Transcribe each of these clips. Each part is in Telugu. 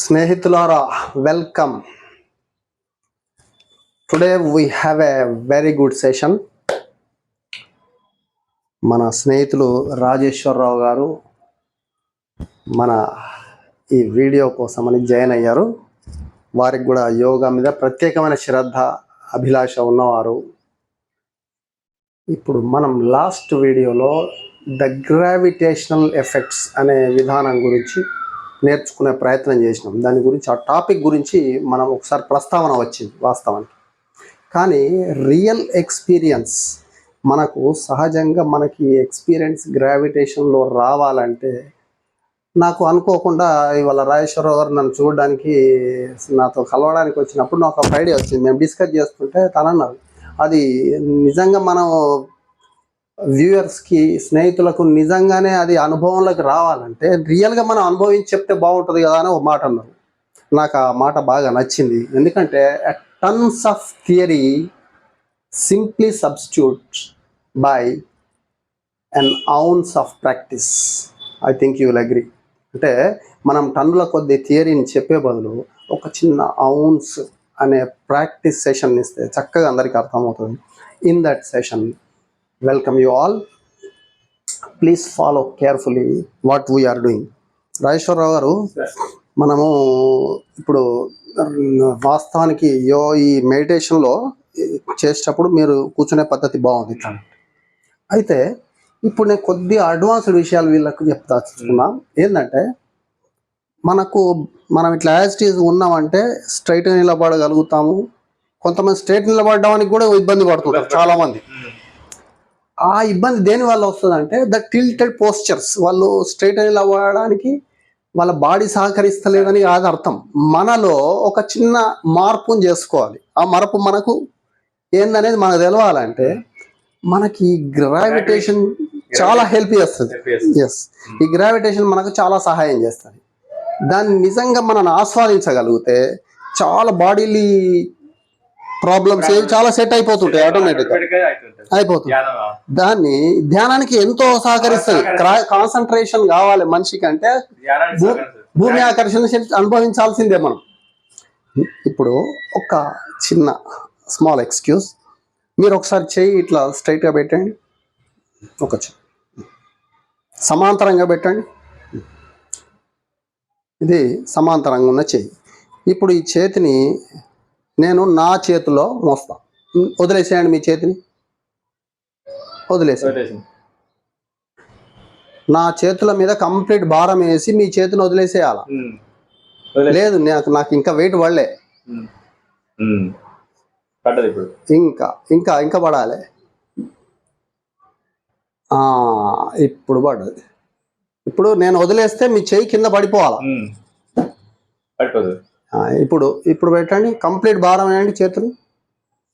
స్నేహితులారా welcome today we have a very good session మన స్నేహితులు రాజేశ్వరరావు గారు మన ఈ వీడియో కోసమని జాయిన్ అయ్యారు. వారికి కూడా యోగా మీద ప్రత్యేకమైన శ్రద్ధ అభిలాష ఉన్నవారు. ఇప్పుడు మనం లాస్ట్ వీడియోలో ద గ్రావిటేషనల్ ఎఫెక్ట్స్ అనే విధానం గురించి నేర్చుకునే ప్రయత్నం చేసినాం. దాని గురించి ఆ టాపిక్ గురించి మనం ఒకసారి ప్రస్తావన వచ్చింది వాస్తవానికి. కానీ రియల్ ఎక్స్పీరియన్స్ మనకు సహజంగా మనకి ఎక్స్పీరియన్స్ గ్రావిటేషన్లో రావాలంటే నాకు అనుకోకుండా ఇవాళ రాజేశ్వరరావు గారు నన్ను చూడడానికి నాతో కలవడానికి వచ్చినప్పుడు నాకు ఒక ఐడియా వచ్చింది. మేము డిస్కస్ చేస్తుంటే తనన్నారు అది నిజంగా మనం వ్యూయర్స్కి స్నేహితులకు నిజంగానే అది అనుభవంలోకి రావాలంటే రియల్గా మనం అనుభవించి చెప్తే బాగుంటుంది కదా అని ఒక మాట అన్నారు. నాకు ఆ మాట బాగా నచ్చింది. ఎందుకంటే tons of theory simply substitute by and ounces of practice. I think you will agree. అంటే మనం టన్నుల కొద్ది థియరీని చెప్పే బదులు ఒక చిన్న అవున్స్ అనే ప్రాక్టీస్ సెషన్ ఇస్తే చక్కగా అందరికీ అర్థమవుతుంది. In that session welcome you all please follow carefully what we are doing Rajeshwara Rao garu మనము ఇప్పుడు వాస్తవానికి యో ఈ మెడిటేషన్లో చేసేటప్పుడు మీరు కూర్చునే పద్ధతి బాగుంది అయితే ఇప్పుడు నేను కొద్ది అడ్వాన్స్డ్ విషయాలు వీళ్ళకు చెప్తా చూస్తున్నా ఏంటంటే మనకు మనం ఇట్లా యాజిటీస్ ఉన్నామంటే స్ట్రైట్ నిలబడగలుగుతాము కొంతమంది స్ట్రైట్ నిలబడడానికి కూడా ఇబ్బంది పడుతుంటారు చాలామంది ఆ ఇబ్బంది దేని వల్ల వస్తుందంటే ద టిల్టెడ్ పోస్చర్స్ వాళ్ళు స్ట్రైట్ నిలబడడానికి వాళ్ళ బాడీ సహకరిస్తలేదని కాదు అర్థం. మనలో ఒక చిన్న మార్పుని చేసుకోవాలి. ఆ మార్పు మనకు ఏందనేది మనకు తెలవాలంటే మనకి గ్రావిటేషన్ చాలా హెల్ప్ చేస్తుంది. ఎస్ ఈ గ్రావిటేషన్ మనకు చాలా సహాయం చేస్తుంది. దాన్ని నిజంగా మనం ఆస్వాదించగలిగితే చాలా బాడీలీ ప్రాబ్లమ్స్ ఏవి చాలా సెట్ అయిపోతుంటాయి ఆటోమేటిక్గా అయిపోతుంది. దాన్ని ధ్యానానికి ఎంతో సహకరిస్తుంది. కాన్సన్ట్రేషన్ కావాలి మనిషికి అంటే భూమి ఆకర్షణ అనుభవించాల్సిందే మనం. ఇప్పుడు ఒక చిన్న స్మాల్ ఎక్స్క్యూజ్ మీరు ఒకసారి చెయ్యి ఇట్లా స్ట్రైట్గా పెట్టండి. ఒక సమాంతరంగా పెట్టండి. ఇది సమాంతరంగా ఉన్న చెయ్యి ఇప్పుడు ఈ చేతిని నేను నా చేతిలో మోస్తా. వదిలేసేయండి మీ చేతిని. వదిలేసేయండి. నా చేతుల మీద కంప్లీట్ భారం వేసి మీ చేతిని వదిలేసేయాల? లేదు నాకు నాకు ఇంకా వెయిట్ పడలే. ఇంకా ఇంకా ఇంకా పడాలి. ఆ, ఇప్పుడు పడ్డది. ఇప్పుడు నేను వదిలేస్తే మీ చేయి కింద పడిపోవాలా? పడిపోదు. ఆ, ఇప్పుడు ఇప్పుడు పెట్టండి కంప్లీట్ భారం వేయండి చేతులు?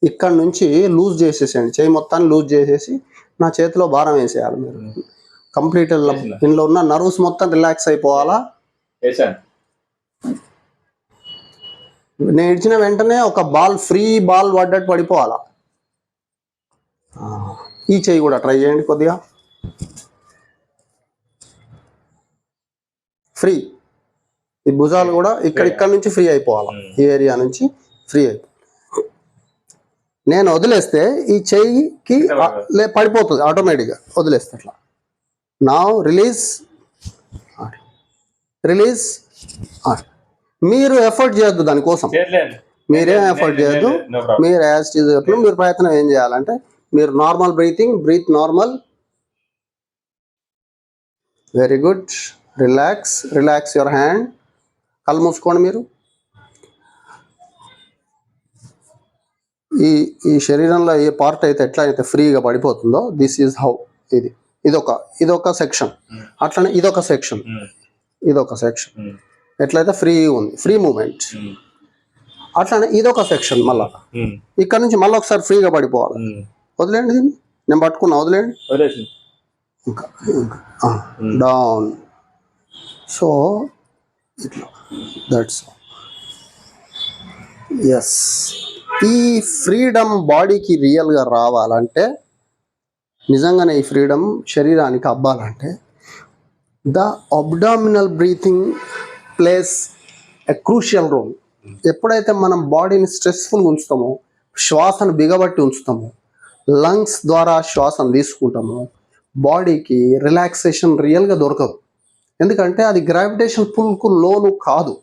ఇక్కడ నుంచి లూజ్ చేసేసేయండి చేయి మొత్తాన్ని లూజ్ చేసేసి నా చేతిలో భారం వేసేయాలి మీరు. కంప్లీట్ ఇందులో ఉన్న నర్వ్స్ మొత్తం రిలాక్స్ అయిపోవాలా? నేను ఇచ్చిన వెంటనే ఒక బాల్ ఫ్రీ బాల్ పడ్డట్టు పడిపోవాలా? ఈ చెయ్యి కూడా ట్రై చేయండి కొద్దిగా. ఫ్రీ. ఈ భుజాలు కూడా ఇక్కడ ఇక్కడ నుంచి ఫ్రీ అయిపోవాలి. ఈ ఏరియా నుంచి ఫ్రీ అయిపో నేను వదిలేస్తే ఈ చెయ్యికి పడిపోతుంది ఆటోమేటిక్గా వదిలేస్తే అట్లా. నా రిలీజ్ రిలీజ్ మీరు ఎఫర్ట్ చేయొద్దు దానికోసం. మీరేం ఎఫర్ట్ చేయొద్దు. మీరు యాజ్ చేసినప్పుడు మీరు ప్రయత్నం ఏం చేయాలంటే మీరు normal breathing breathe normal very good relax relax your hand కళ్ళు మూసుకోండి మీరు. ఈ ఈ శరీరంలో ఏ పార్ట్ అయితే ఎట్లా అయితే ఫ్రీగా పడిపోతుందో దిస్ ఈజ్ హౌ ఇది. ఇదొక ఇదొక సెక్షన్ అట్లనే ఇదొక సెక్షన్ ఇదొక సెక్షన్ ఎట్లయితే ఫ్రీ ఉంది ఫ్రీ మూమెంట్ అట్లనే ఇదొక సెక్షన్ మళ్ళా. ఇక్కడ నుంచి మళ్ళీ ఒకసారి ఫ్రీగా పడిపోవాలి. వదిలేండి దీన్ని. నేను పట్టుకున్నా వదిలేండి ఇంకా డౌన్ సో ఇట్లా దట్స్ ఎస్ ఈ ఫ్రీడమ్ బాడీకి రియల్గా రావాలంటే నిజంగానే ఈ ఫ్రీడమ్ శరీరానికి అబ్బాలంటే the abdominal breathing plays a crucial role ఎప్పుడైతే మనం బాడీని స్ట్రెస్ఫుల్గా ఉంచుతామో శ్వాసను బిగబట్టి ఉంచుతామో లంగ్స్ ద్వారా శ్వాసను తీసుకుంటామో బాడీకి రిలాక్సేషన్ రియల్గా దొరకదు. ఎందుకంటే అది గ్రావిటేషన్ పుల్కు లోను కాదు.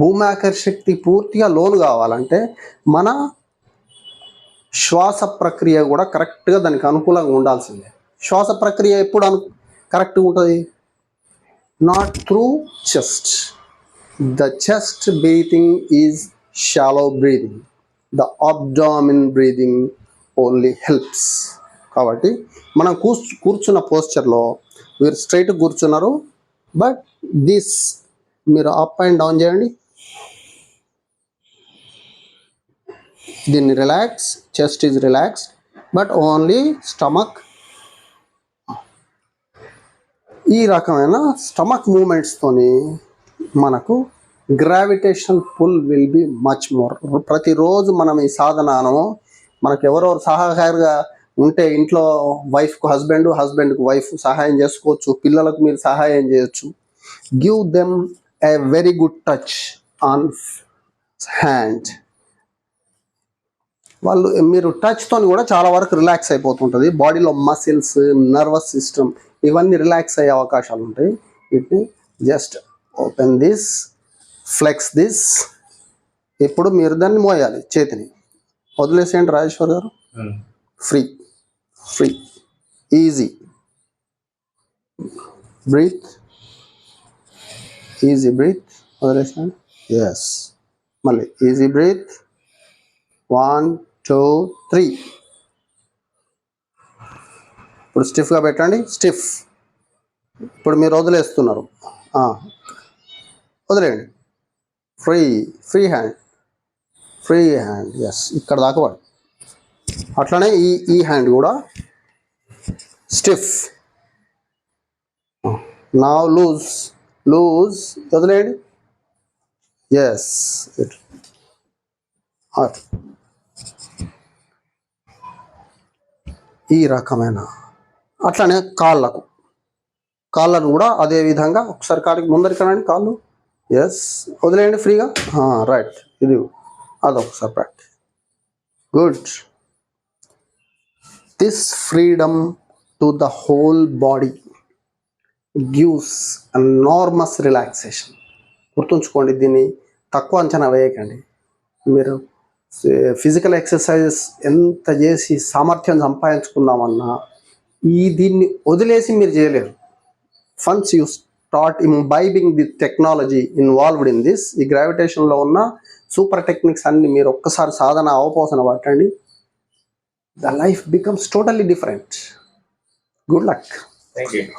భూమి ఆకర్షక్తి పూర్తిగా లోను కావాలంటే మన శ్వాస ప్రక్రియ కూడా కరెక్ట్గా దానికి అనుకూలంగా ఉండాల్సిందే. శ్వాస ప్రక్రియ ఎప్పుడు అను కరెక్ట్గా ఉంటుంది? Not through chest the chest breathing is shallow breathing the abdomen breathing only helps కాబట్టి మనం కూర్చు కూర్చున్న పోస్చర్లో వీరు స్ట్రైట్ కూర్చున్నారు. బట్ దిస్ మీరు అప్ అండ్ డౌన్ చేయండి. దీన్ని relax chest is relax but only stomach ఈ రకమైన స్టమక్ మూమెంట్స్తోని మనకు gravitation pull will be much more ప్రతిరోజు మనం ఈ సాధనను మనకు ఎవరెవరు సహాయకారిగా ఉంటే ఇంట్లో వైఫ్కు హస్బెండ్ హస్బెండ్కు వైఫ్ సహాయం చేసుకోవచ్చు పిల్లలకు మీరు సహాయం చేయొచ్చు. Give them a very good touch on hand వాళ్ళు మీరు టచ్తో కూడా చాలా వరకు రిలాక్స్ అయిపోతుంటుంది. బాడీలో మసిల్స్ నర్వస్ సిస్టమ్ ఇవన్నీ రిలాక్స్ అయ్యే అవకాశాలు ఉంటాయి. వీటిని just open this flex this ఇప్పుడు మీరు దాన్ని మోయాలి చేతిని. వదిలేసేయండి Rajeshwar garu. Free free easy breathe easy breathe వదిలేసాను ఎస్ మళ్ళీ easy breathe one two three ఇప్పుడు స్టిఫ్గా పెట్టండి. స్టిఫ్ ఇప్పుడు మీరు వదిలేస్తున్నారు. వదిలేయండి. Free free hand free hand yes ఇక్కడ దాకా పడు. అట్లనే ఈ ఈ హ్యాండ్ కూడా స్టిఫ్ నా లూజ్ లూజ్ వదిలేయండి. Yes ah. ఈ రకమైన. అట్లనే కాళ్ళకు. కాళ్ళను కూడా అదే విధంగా ఒకసారి కాడికి ముందరికి రండి కాళ్ళు. ఎస్ వదిలేయండి ఫ్రీగా. Ah, రైట్ ఇది అదొకసారి practice good this freedom to the whole body gives enormous relaxation గుర్తుంచుకోండి దీన్ని తక్కువ అంచనా వేయకండి. మీరు ఫిజికల్ ఎక్సర్సైజెస్ ఎంత చేసి సామర్థ్యం సంపాదించుకుందామన్నా ఈ దీన్ని వదిలేసి మీరు చేయలేరు. Once you start imbibing the technology involved in this ఈ గ్రావిటేషన్లో ఉన్న సూపర్ టెక్నిక్స్ అన్ని మీరు ఒక్కసారి సాధన అవపోసన పట్టండి. the life becomes totally different. Good luck. Thank you.